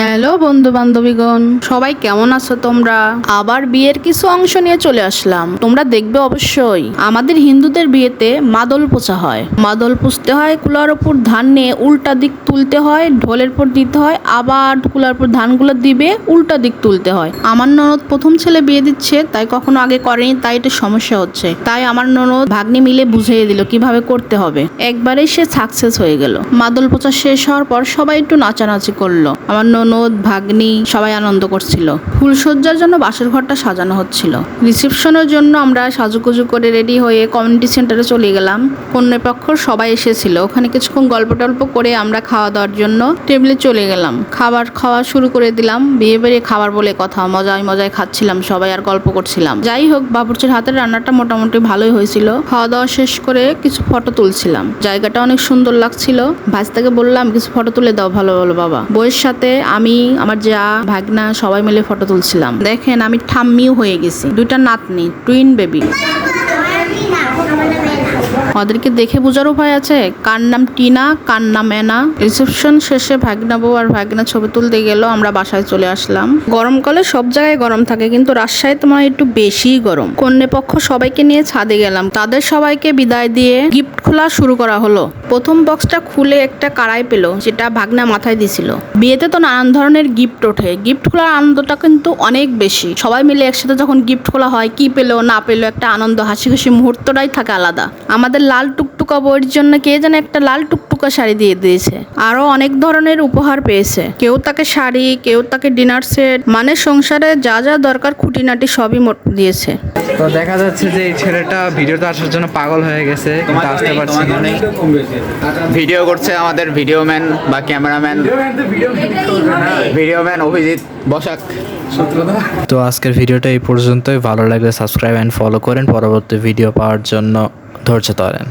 Hello বন্ধু বান্ধবীগণ সবাই কেমন আছো তোমরা? আবার বিয়ের কিছু অংশ নিয়ে চলে আসলাম। তোমরা দেখবে অবশ্যই, আমাদের হিন্দুদের বিয়েতে মাদল পোচা হয়। মাদল পুষতে হয়, কুলার ওপর ধান নিয়ে উল্টা দিক তুলতে হয়, ঢোলের পর দিতে হয়, আবার কুলার উপর ধানগুলো দিবে, উল্টা দিক তুলতে হয়। আমার ননদ প্রথম ছেলে বিয়ে দিচ্ছে, তাই কখনো আগে করেনি, তাই এটা সমস্যা হচ্ছে। তাই আমার ননদ ভাগ্নি মিলে বুঝিয়ে দিল কীভাবে করতে হবে। একবারেই সে সাকসেস হয়ে গেল। মাদল পোচা শেষ হওয়ার পর সবাই একটু নাচানাচি করল। আমার ননদ ভাগ্নি সবাই আনন্দ করছিল। ফুলসজ্জার জন্য বাসর ঘরটা সাজানো হচ্ছিল। রিসেপশনের জন্য আমরা সাজুগুজু করে রেডি হয়ে কমিউনিটি সেন্টারে চলে গেলাম। কন্যাপক্ষ সবাই এসেছিল। ওখানে কিছুক্ষণ গল্প টল্প করে আমরা খাওয়া দাওয়ার জন্য টেবিলে চলে গেলাম। খাবার খাওয়া শুরু করে দিলাম। বিয়ে বাড়ি খাবার বলে কথা। মজায় মজায় খাচ্ছিলাম সবাই আর গল্প করছিলাম। যাই হোক, বাবুর্চির হাতের রান্নাটা মোটামুটি ভালোই হয়েছিল। খাওয়া দাওয়া শেষ করে কিছু ফটো তুলছিলাম। জায়গাটা অনেক সুন্দর লাগছিল। ভাইস্তাকে বললাম, কিছু ফটো তুলে দাও ভালো ভালো বাবা। বইয়ের সাথে আমি, আমার যা, ভাগনা, সবাই মিলে ফটো তুলছিলাম। দেখেন, আমি ঠাম্মিও হয়ে গেছি। দুইটা নাতনি টুইন বেবি ওদেরকে দেখে বোঝার উপায় আছে। কার নাম টিনা, কার নাম এনা রিসেপশন শেষে ভাগনা বউ আর ভাগনা ছবি তুলতে গেল, আমরা বাসায় চলে আসলাম। গরমকালে সব জায়গায় গরম থাকে, কিন্তু রাজশাহী তোমার একটু বেশিই গরম। কন্যা পক্ষ সবাইকে নিয়ে ছাদে গেলাম। তাদের সবাইকে বিদায় দিয়ে গিফট খোলা শুরু করা হলো। প্রথম বক্সটা খুলে একটা কাড়াই পেল, যেটা ভাগনা মাথায় দিছিল। বিয়েতে তো নানান ধরনের গিফট ওঠে। গিফট খোলার আনন্দটা কিন্তু অনেক বেশি। সবাই মিলে একসাথে যখন গিফট খোলা হয়, কি পেল, না পেল, একটা আনন্দ, হাসি খুশি মুহূর্তটাই থাকে আলাদা। আমাদের লাল টুকটুকা বইয়ের জন্য কে যেন একটা লাল টুকটুকা শাড়ি দিয়ে দিয়েছে। আরও অনেক ধরনের উপহার পেয়েছে। কেউ তাকে শাড়ি কেউ তাকে ডিনার সেট মানে সংসারে যা যা দরকার খুঁটিনাটি সবই মোট দিয়েছে। তো দেখা যাচ্ছে যে এই ছেলেটা ভিডিওতে আসার জন্য পাগল হয়ে গেছে আসতে পারছি ভিডিও করছে আমাদের ভিডিও ম্যান বা cameraman. Video man Abhijit Basak. তো আজকের ভিডিওটা এই পর্যন্তই। ভালো লাগলে সাবস্ক্রাইব অ্যান্ড ফলো করেন। পরবর্তী ভিডিও পাওয়ার জন্য। ধৈর্য ধরেন।